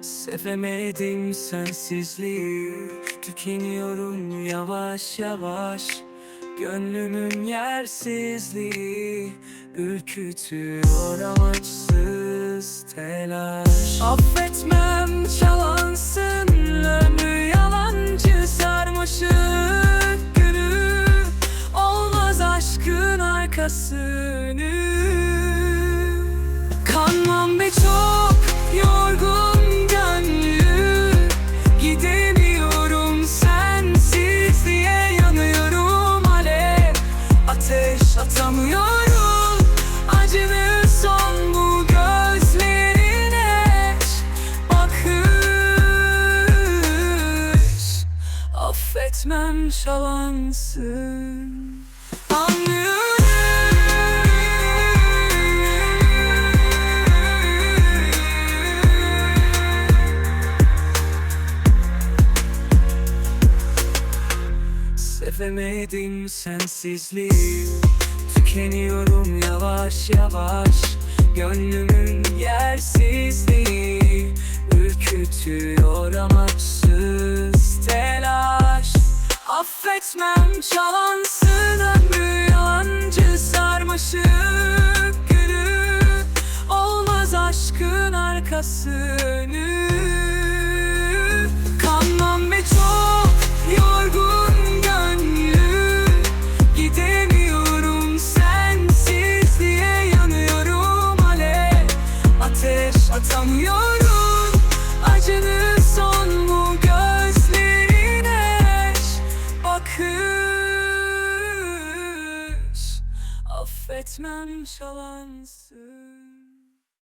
Sevemedim sensizliği. Tükeniyorum yavaş yavaş. Gönlümün yersizliği Ürkütüyor amaçsız telaş. Affetmem çalansın ömrü yalancı sarmaşık günü. Olmaz aşkın arkasını affetmem şalansın. Sevemedim sensizliği. Tükeniyorum yavaş yavaş. Gönlümün yersizliği. Ürkütüyor Affetmem çalansın ömrü Olmaz aşkın arkasını. Kanmam çok yorgun gönlü. Gidemiyorum sensiz diye yanıyorum alev Ateş atamıyorum acını Affetmem şalansın